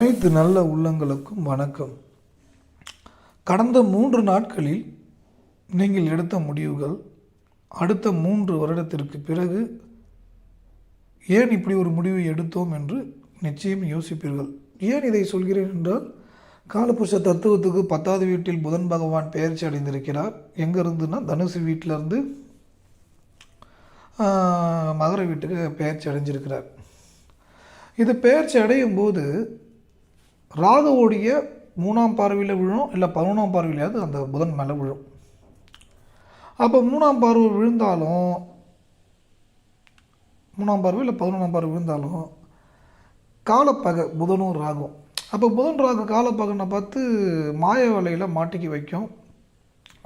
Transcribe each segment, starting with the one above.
அனைத்து நல்ல உள்ளங்களுக்கும் வணக்கம். கடந்த மூன்று நாட்களில் நீங்கள் எடுத்த முடிவுகள் அடுத்த மூன்று வருடத்திற்கு பிறகு ஏன் இப்படி ஒரு முடிவை எடுத்தோம் என்று நிச்சயம் யோசிப்பீர்கள். ஏன் இதை சொல்கிறேன் என்றால் காலபுருஷ தத்துவத்துக்கு பத்தாவது வீட்டில் புதன் பகவான் பெயர்ச்சி அடைந்திருக்கிறார். எங்கேருந்துன்னா தனுசு வீட்டிலேருந்து மகர வீட்டுக்கு பெயர்ச்சி அடைஞ்சிருக்கிறார். இது பெயர்ச்சி அடையும் போது ராகுவோடைய மூணாம் பார்வையில் விழும் இல்லை பதினொன்றாம் பார்வையிலையாவது அந்த புதன் மேலே விழும். அப்போ மூணாம் பார்வை விழுந்தாலும் மூணாம் பார்வை இல்லை பதினொன்றாம் பார்வை விழுந்தாலும் காலப்பகை புதனும் ராகும். அப்போ புதன் ராகு காலப்பகனை பார்த்து மாய வலையில் மாட்டிக்கி வைக்கும்.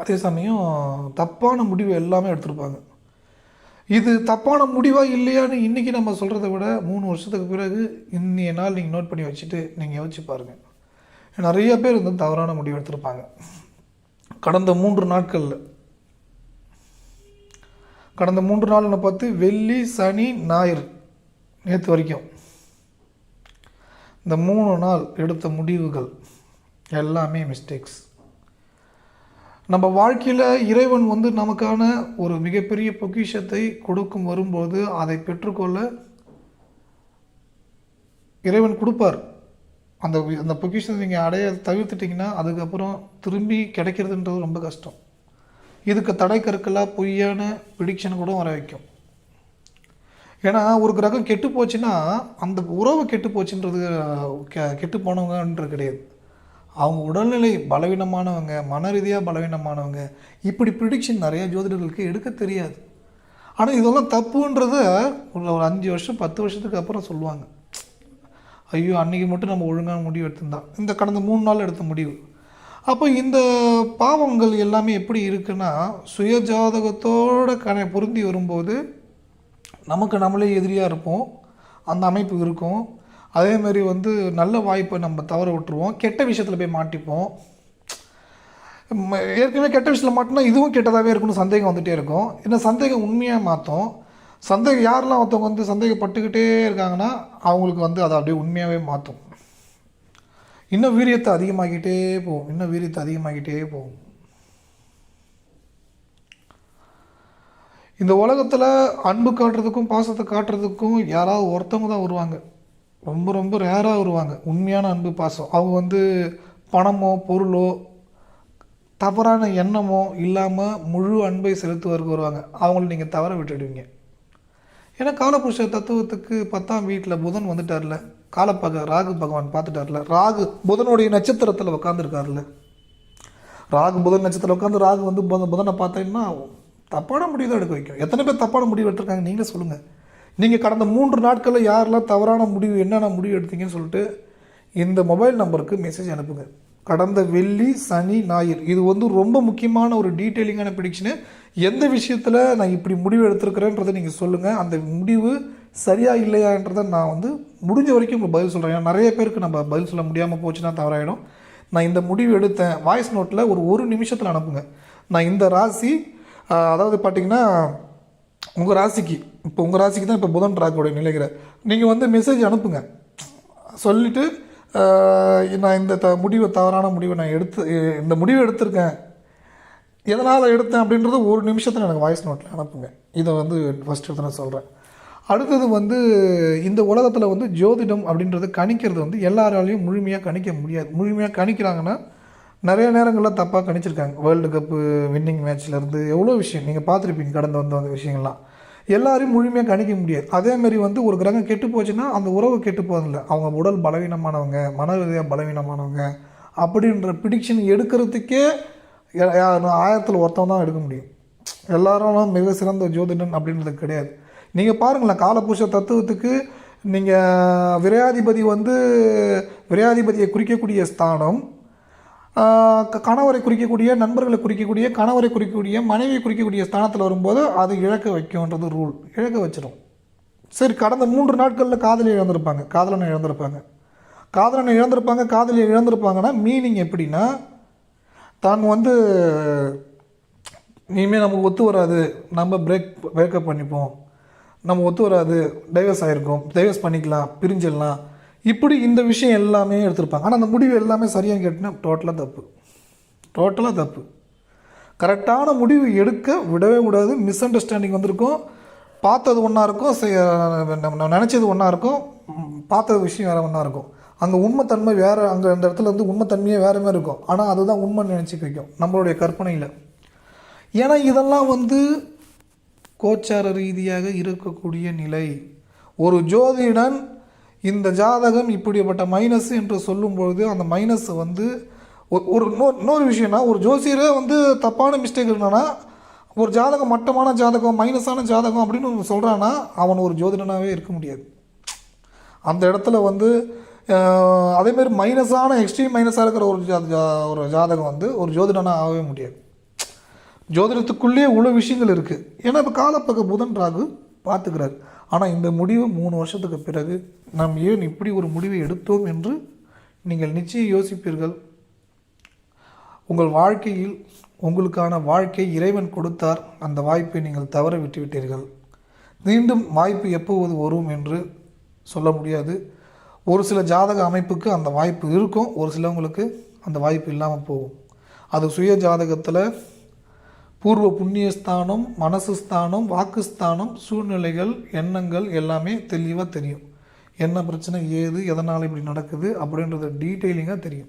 அதே சமயம் தப்பான முடிவு எல்லாமே எடுத்திருப்பாங்க. இது தப்பான முடிவா இல்லையான்னு இன்றைக்கி நம்ம சொல்கிறத விட மூணு வருஷத்துக்கு பிறகு இன்னைய நாள் நீங்கள் நோட் பண்ணி வச்சுட்டு நீங்கள் யோசிச்சு பாருங்கள் நிறைய பேர் வந்து தவறான முடிவு எடுத்திருப்பாங்க. கடந்த மூன்று நாட்களில் கடந்த மூன்று நாள்னு பார்த்து வெள்ளி சனி ஞாயிறு நேற்று வரைக்கும் இந்த மூணு நாள் எடுத்த முடிவுகள் எல்லாமே மிஸ்டேக்ஸ் நம்ம வாழ்க்கையில் இறைவன் வந்து நமக்கான ஒரு மிகப்பெரிய பொக்கிஷத்தை கொடுக்கும் வரும்போது அதை பெற்றுக்கொள்ள இறைவன் கொடுப்பார். அந்த அந்த பொக்கிஷத்தை நீங்கள் அடைய தவிர்த்துட்டிங்கன்னா அதுக்கப்புறம் திரும்பி கிடைக்கிறதுன்றது ரொம்ப கஷ்டம். இதுக்கு தடை கற்களாக பொய்யான பிடிக்ஷன் கூட வர வைக்கும். ஏன்னா ஒரு கிரகம் கெட்டு போச்சுன்னா அந்த உறவு கெட்டு போச்சுன்றது கெ- கெட்டு போனவங்கன்றது கிடையாது. அவங்க உடல்நிலை பலவீனமானவங்க மன ரீதியாக பலவீனமானவங்க இப்படி ப்ரிடிக்ஷன் நிறைய ஜோதிடர்களுக்கு எடுக்க தெரியாது. ஆனால் இதெல்லாம் தப்புன்றத ஒரு ஒரு அஞ்சு வருஷம் பத்து வருஷத்துக்கு அப்புறம் சொல்லுவாங்க. ஐயோ அன்றைக்கி மட்டும் நம்ம ஒழுங்கான முடிவு எடுத்திருந்தோம் இந்த கடந்த மூணு நாள் எடுத்த முடிவு. அப்போ இந்த பாவங்கள் எல்லாமே எப்படி இருக்குன்னா சுயஜாதகத்தோட கண பொருந்தி வரும்போது நமக்கு நம்மளே எதிரியாக இருப்போம். அந்த அமைப்பு இருக்கும். அதே மாதிரி வந்து நல்ல வாய்ப்பை நம்ம தவற விட்டுருவோம். கெட்ட விஷயத்தில் போய் மாட்டிப்போம். ஏற்கனவே கெட்ட விஷயத்தில் மாட்டினா இதுவும் கெட்டதாகவே இருக்கும்னு சந்தேகம் வந்துகிட்டே இருக்கும். இந்த சந்தேகம் உண்மையாக மாற்றும் சந்தேகம் யாரெல்லாம் ஒருத்தவங்க வந்து சந்தேகப்பட்டுக்கிட்டே இருக்காங்கன்னா அவங்களுக்கு வந்து அதை அப்படியே உண்மையாகவே மாற்றும் இன்னும் வீரியத்தை அதிகமாகிட்டே போகும். இன்னும் வீரியத்தை அதிகமாகிட்டே போகும். இந்த உலகத்தில் அன்பு காட்டுறதுக்கும் பாசத்தை காட்டுறதுக்கும் யாராவது ஒருத்தவங்க தான் வருவாங்க. ரொம்ப ரொம்ப ரேராக வருவாங்க. உண்மையான அன்பு பாசம். அவங்க வந்து பணமோ பொருளோ தவறான எண்ணமோ இல்லாமல் முழு அன்பை செலுத்துவதற்கு வருவாங்க. அவங்கள நீங்கள் தவற விட்டுடுவீங்க. ஏன்னா காலபுருஷ தத்துவத்துக்கு பத்தாம் வீட்டில் புதன் வந்துட்டார்ல. காலப்பக ராகு பகவான் பார்த்துட்டார்ல. ராகு புதனுடைய நட்சத்திரத்தில் உட்காந்துருக்காருல்ல ராகு புதன் நட்சத்திரம் உட்காந்து ராகு வந்து புதன் புதனை பார்த்தீங்கன்னா தப்பான முடிவு தான் எடுக்க வைக்கும். எத்தனை பேர் தப்பான முடிவு எடுத்திருக்காங்க நீங்களே சொல்லுங்கள் நீங்கள் கடந்த மூன்று நாட்களில் யாரெல்லாம் தவறான முடிவு என்னென்ன முடிவு எடுத்தீங்கன்னு சொல்லிட்டு இந்த மொபைல் நம்பருக்கு மெசேஜ் அனுப்புங்க. கடந்த வெள்ளி சனி ஞாயிறு. இது வந்து ரொம்ப முக்கியமான ஒரு டீட்டெயிலிங்கான ப்ரிடிக்ஷனு எந்த விஷயத்தில் நான் இப்படி முடிவு எடுத்திருக்கிறேன்றதை நீங்கள் சொல்லுங்கள் அந்த முடிவு சரியா இல்லையான்றதை நான் வந்து முடிஞ்ச வரைக்கும் உங்களுக்கு பதில் சொல்கிறேன் ஏன்னா நிறைய பேருக்கு நம்ம பதில் சொல்ல முடியாமல் போச்சுன்னா தவறாயிடும். நான் இந்த முடிவு எடுத்தேன். வாய்ஸ் நோட்டில் ஒரு ஒரு நிமிஷத்தில் அனுப்புங்க. நான் இந்த ராசி அதாவது பார்த்தீங்கன்னா உங்கள் ராசிக்கு இப்போ உங்கள் ராசிக்கு தான் இப்போ புதன் ராக்கோடைய நிலைகிற நீங்கள் வந்து மெசேஜ் அனுப்புங்க. சொல்லிவிட்டு நான் இந்த த முடிவை தவறான முடிவை நான் எடுத்து இந்த முடிவை எடுத்திருக்கேன். எதனால் எடுத்தேன் அப்படின்றது ஒரு நிமிஷத்தில் எனக்கு வாய்ஸ் நோட்டில் அனுப்புங்க. இதை வந்து ஃபஸ்ட்டு எடுத்து நான் சொல்கிறேன் அடுத்தது வந்து இந்த உலகத்தில் வந்து ஜோதிடம் அப்படின்றது கணிக்கிறது வந்து எல்லாராலையும் முழுமையாக கணிக்க முடியாது. முழுமையாக கணிக்கிறாங்கன்னா நிறைய நேரங்களில் தப்பாக கணிச்சிருக்காங்க. வேர்ல்டு கப்பு வின்னிங் மேட்ச்லேருந்து எவ்வளோ விஷயம். நீங்கள் பார்த்துருப்பீங்க கடந்து வந்த அந்த விஷயங்கள்லாம். எல்லாரையும் முழுமையாக கணிக்க முடியாது. அதேமாரி வந்து ஒரு கிரகம் கெட்டு போச்சுன்னா அந்த உறவு கெட்டு போவதில்லை. அவங்க உடல் பலவீனமானவங்க மன ரீதியாக பலவீனமானவங்க அப்படின்ற பிடிக்ஷன் எடுக்கிறதுக்கே ஆயிரத்தில் ஒருத்தவன் தான் எடுக்க முடியும். எல்லாரும் மிக சிறந்த ஜோதிடன் அப்படின்றது கிடையாது. நீங்கள் பாருங்களேன் காலபுருஷ தத்துவத்துக்கு நீங்கள் விரையாதிபதி வந்து விரையாதிபதியை குறிக்கக்கூடிய ஸ்தானம் கணவரை குறிக்கக்கூடிய நண்பர்களை குறிக்கக்கூடிய கணவரை குறிக்கக்கூடிய மனைவியை குறிக்கக்கூடிய ஸ்தானத்தில் வரும்போது அது இழக்க வைக்கும்ன்றது ரூல் இழக்க வச்சிடும் சரி கடந்த மூன்று நாட்களில் காதலியை இழந்திருப்பாங்க. காதலனை இழந்திருப்பாங்க. காதலனை இழந்திருப்பாங்க காதலியை இழந்திருப்பாங்கன்னா மீனிங் எப்படின்னா தான் வந்து இனிமேல் நமக்கு ஒத்து வராது. நம்ம பிரேக் பிரேக்கப் பண்ணிப்போம். நம்ம ஒத்து வராது. டைவர்ஸ் ஆகிருக்கோம் டைவர்ஸ் பண்ணிக்கலாம். பிரிஞ்சிடலாம். இப்படி இந்த விஷயம் எல்லாமே எடுத்திருப்பாங்க. ஆனால் அந்த முடிவு எல்லாமே சரியாக கேட்டினா டோட்டலாக தப்பு. டோட்டலாக தப்பு. கரெக்டான முடிவு எடுக்க விடவே கூடாது. மிஸ் அண்டர்ஸ்டாண்டிங் வந்திருக்கும். பார்த்தது ஒன்றா இருக்கும். நம்ம நினச்சது ஒன்றா இருக்கும். பார்த்த விஷயம் வேறு ஒன்றா இருக்கும். அங்கே உண்மைத்தன்மை வேறு அங்கே அந்த இடத்துல வந்து உண்மைத்தன்மையே வேறு மாதிரி இருக்கும். ஆனால் அதுதான் உண்மை நினச்சி வைக்கும் நம்மளுடைய கற்பனையில். ஏன்னா இதெல்லாம் வந்து கோச்சார ரீதியாக இருக்கக்கூடிய நிலை. ஒரு ஜோதிடன் இந்த ஜாதகம் இப்படிப்பட்ட மைனஸ் என்று சொல்லும்பொழுது அந்த மைனஸ் வந்து ஒரு இன்னொரு இன்னொரு விஷயம்னா ஒரு ஜோசியரே வந்து தப்பான மிஸ்டேக் என்னன்னா ஒரு ஜாதகம் மட்டமான ஜாதகம் மைனஸான ஜாதகம் அப்படின்னு சொல்கிறான்னா அவன் ஒரு ஜோதிடனாகவே இருக்க முடியாது. அந்த இடத்துல வந்து அதேமாரி மைனஸான எக்ஸ்ட்ரீம் மைனஸாக இருக்கிற ஒரு ஜா ஜா- ஒரு ஜாதகம் வந்து ஒரு ஜோதிடனாக ஆகவே முடியாது. ஜோதிடத்துக்குள்ளேயே இவ்வளோ விஷயங்கள் இருக்குது ஏன்னா இப்போ காலப்பக்க புதன் ராகு பார்த்துக்கிறாரு. ஆனால் இந்த முடிவு மூணு வருஷத்துக்கு பிறகு நாம் ஏன் இப்படி ஒரு முடிவை எடுத்தோம் என்று நீங்கள் நிச்சயம் யோசிப்பீர்கள். உங்கள் வாழ்க்கையில் உங்களுக்கான வாழ்க்கை இறைவன் கொடுத்தார். அந்த வாய்ப்பை நீங்கள் தவற விட்டுவிட்டீர்கள். மீண்டும் வாய்ப்பு எப்போது வரும் என்று சொல்ல முடியாது. ஒரு சில ஜாதக அமைப்புக்கு அந்த வாய்ப்பு இருக்கும். ஒரு சிலவங்களுக்கு அந்த வாய்ப்பு இல்லாமல் போகும். அது சுய ஜாதகத்தில் பூர்வ புண்ணியஸ்தானம் மனசு ஸ்தானம் வாக்குஸ்தானம் சூழ்நிலைகள் எண்ணங்கள் எல்லாமே தெளிவாக தெரியும். என்ன பிரச்சனை ஏது எதனால் இப்படி நடக்குது அப்படின்றது டீட்டெயிலிங்காக தெரியும்.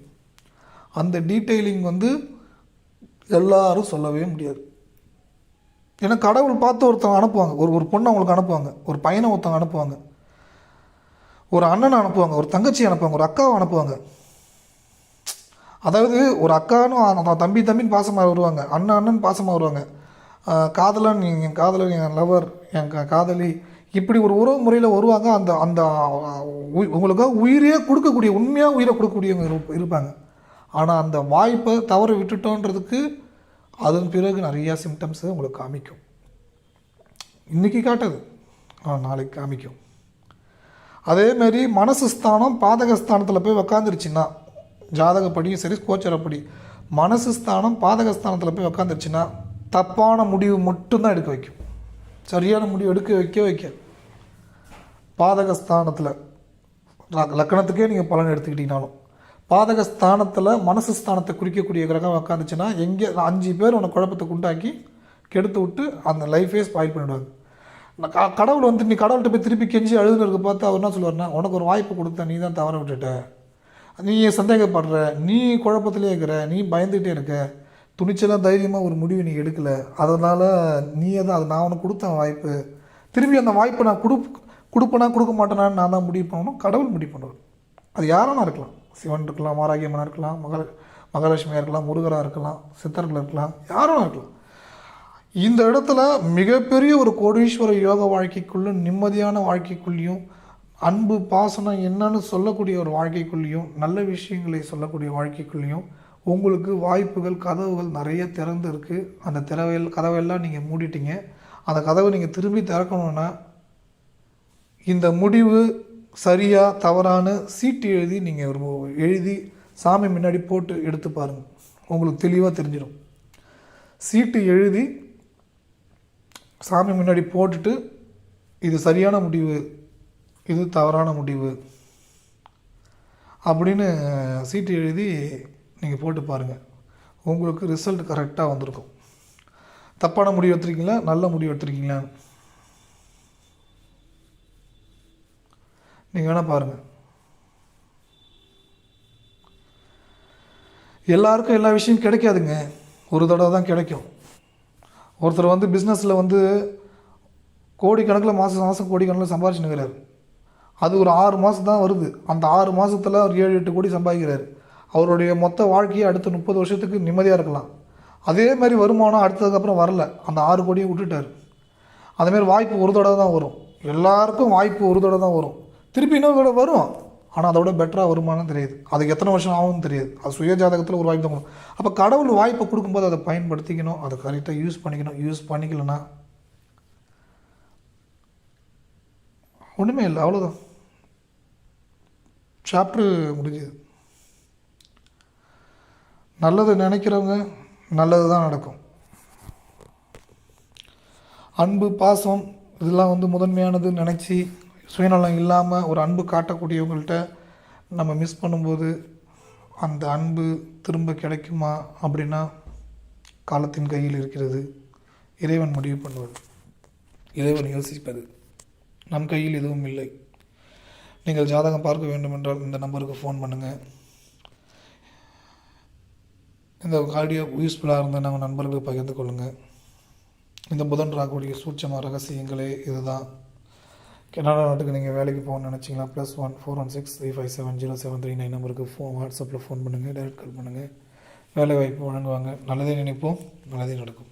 அந்த டீட்டெயிலிங் வந்து எல்லாரும் சொல்லவே முடியாது. ஏன்னா கடவுள் பார்த்து ஒருத்தவங்க அனுப்புவாங்க. ஒரு ஒரு பொண்ணை அவங்களுக்கு அனுப்புவாங்க. ஒரு பையனை ஒருத்தவங்க அனுப்புவாங்க. ஒரு அண்ணனை அனுப்புவாங்க. ஒரு தங்கச்சி அனுப்புவாங்க. ஒரு அக்காவை அனுப்புவாங்க. அதாவது ஒரு அக்கானும் தம்பி தம்பின்னு பாசமாக வருவாங்க. அண்ணன் அண்ணன் பாசமாக வருவாங்க. காதலன் என் காதலன் என் லவர் என் கா- காதலி இப்படி ஒரு உறவு முறையில் வருவாங்க. அந்த அந்த உ- உங்களுக்காக உயிரையே கொடுக்கக்கூடிய உண்மையாக உயிரை கொடுக்கக்கூடியவங்க இருப்பாங்க. ஆனால் அந்த வாய்ப்பை தவற விட்டுட்டோன்றதுக்கு அதன் பிறகு நிறையா சிம்டம்ஸை உங்களுக்கு காமிக்கும். இன்றைக்கி காட்டுது. ஆனால் நாளைக்கு காமிக்கும். அதேமாரி மனசு ஸ்தானம் பாதக ஸ்தானத்தில் போய் உக்காந்துருச்சுன்னா ஜாதகப்படியும் சரி கோச்சரப்படி. மனசு ஸ்தானம் பாதக ஸ்தானத்தில் போய் உக்காந்துருச்சுன்னா தப்பான முடிவு மட்டும்தான் எடுக்க வைக்கும். சரியான முடிவு எடுக்க வைக்க வைக்க. பாதக ஸ்தானத்தில் லக்கணத்துக்கே நீங்கள் பலன் எடுத்துக்கிட்டீங்கனாலும் பாதக ஸ்தானத்தில் மனசு ஸ்தானத்தை குறிக்கக்கூடிய கிரகம் உக்காந்துச்சுன்னா எங்கே அஞ்சு பேர் உன்னை குழப்பத்தை உண்டாக்கி கெடுத்து விட்டு அந்த லைஃபே ஸ்பாயில் பண்ணிடுவாங்க நான் க- கடவுள் வந்து நீ கடவுள்கிட்ட போய் திருப்பி கெஞ்சி அழுதுனருக்கு பார்த்து அவர் என்ன சொல்லுவார்னா உனக்கு ஒரு வாய்ப்பு கொடுத்த நீ தான் தவற விட்டுட்ட. நீ சந்தேகப்படுற நீ குழப்பத்திலே இருக்கிற நீ பயந்துகிட்டே இருக்க துணிச்சலாக தைரியமாக ஒரு முடிவு நீ எடுக்கலை அதனால் நீயே தான் அது நான் உனக்கு கொடுத்த வாய்ப்பு. திரும்பி அந்த வாய்ப்பை நான் கொடு கொடுப்பேனா கொடுக்க மாட்டேனான்னு நான் தான் முடிவு பண்ணணும் கடவுள் முடிவு பண்ணுவார். அது யாரானா இருக்கலாம். சிவன் இருக்கலாம் மாராகியம்மனாக இருக்கலாம் மகால மகாலட்சுமியாக இருக்கலாம் முருகராக இருக்கலாம் சித்தர்கள் இருக்கலாம் யாரும் இருக்கலாம். இந்த இடத்துல மிகப்பெரிய ஒரு கோடீஸ்வர யோக வாழ்க்கைக்குள்ளும் நிம்மதியான வாழ்க்கைக்குள்ளேயும் அன்பு பாசனம் என்னன்னு சொல்லக்கூடிய ஒரு வாழ்க்கைக்குள்ளேயும் நல்ல விஷயங்களை சொல்லக்கூடிய வாழ்க்கைக்குள்ளேயும் உங்களுக்கு வாய்ப்புகள் கதவுகள் நிறைய திறந்து இருக்குது அந்த திறவையில் கதவையெல்லாம் நீங்கள் மூடிட்டீங்க. அந்த கதவை நீங்கள் திரும்பி திறக்கணும்னா இந்த முடிவு சரியாக தவறான சீட்டு எழுதி நீங்கள் ஒரு எழுதி சாமி முன்னாடி போட்டு எடுத்து பாருங்கள் உங்களுக்கு தெளிவாக தெரிஞ்சிடும். சீட்டு எழுதி சாமி முன்னாடி போட்டுட்டு இது சரியான முடிவு இது தவறான முடிவு. அப்படின்னு சீட்டு எழுதி நீங்கள் போட்டு பாருங்கள் உங்களுக்கு ரிசல்ட் கரெக்டாக வந்திருக்கும். தப்பான முடிவு எடுத்துருக்கீங்களா? நல்ல முடிவு எடுத்துருக்கீங்களா? நீங்கள் வேணால் பாருங்கள் எல்லாருக்கும் எல்லா விஷயம் கிடைக்காதுங்க. ஒரு தடவை தான் கிடைக்கும். ஒருத்தர் வந்து பிஸ்னஸில் வந்து கோடிக்கணக்கில் மாதம் மாதம் கோடிக்கணக்கில் சம்பாரிச்சுனுக்கிறாரு அது ஒரு ஆறு மாதம் தான் வருது. அந்த ஆறு மாதத்தில் அவர் ஏழு எட்டு கோடி சம்பாதிக்கிறாரு. அவருடைய மொத்த வாழ்க்கையை அடுத்த முப்பது வருஷத்துக்கு நிம்மதியாக இருக்கலாம். அதே மாதிரி வருமானம் அடுத்ததுக்கப்புறம் வரல. அந்த ஆறு கோடியை விட்டுட்டார். அதேமாரி வாய்ப்பு ஒரு தடவை தான் வரும். எல்லாருக்கும் வாய்ப்பு ஒரு தடவை தான் வரும். திருப்பி இன்னொரு தடவை வரும். ஆனால் அதோட பெட்டராக வருமானம் தெரியாது. அதுக்கு எத்தனை வருஷம் ஆகும்னு தெரியாது. அது சுய ஜாதகத்தில் ஒரு வாய்ப்பு தான் கொடுக்கும் அப்போ கடவுள் வாய்ப்பை கொடுக்கும்போது அதை பயன்படுத்திக்கணும். அதை கரெக்டாக யூஸ் பண்ணிக்கணும். யூஸ் பண்ணிக்கலன்னா ஒன்றுமே இல்லை. அவ்வளோதான் சாப்டர் முடிஞ்சுது. நல்லது நினைக்கிறவங்க நல்லது தான் நடக்கும். அன்பு பாசம் இதெல்லாம் வந்து முதன்மையானது நினச்சி சுயநலம் இல்லாமல் ஒரு அன்பு காட்டக்கூடியவங்கள்ட்ட நம்ம மிஸ் பண்ணும்போது அந்த அன்பு திரும்ப கிடைக்குமா அப்படின்னா காலத்தின் கையில் இருக்கிறது. இறைவன் முடிவு பண்ணுவது இறைவன் யோசிப்பது. நம் கையில் எதுவும் இல்லை. நீங்கள் ஜாதகம் பார்க்க வேண்டுமென்றால் இந்த நம்பருக்கு ஃபோன் பண்ணுங்கள் இந்த ஆடியோ யூஸ்ஃபுல்லாக இருந்தால் நாங்கள் நண்பர்களுக்கு பகிர்ந்து கொள்ளுங்கள் இந்த புதன் ராகுடைய சூட்சமாக ரகசியங்களே இதுதான். கனடா நாட்டுக்கு நீங்கள் வேலைக்கு போகணும்னு நினச்சிங்களா plus one four one six three five seven zero seven three nine நம்பருக்கு ஃபோன் வாட்ஸ்அப்பில் ஃபோன் பண்ணுங்கள் டைரக்ட் கால் பண்ணுங்கள் வேலை வாய்ப்பு வழங்குவாங்க. நல்லதே நினைப்போம் நல்லதே நடக்கும்.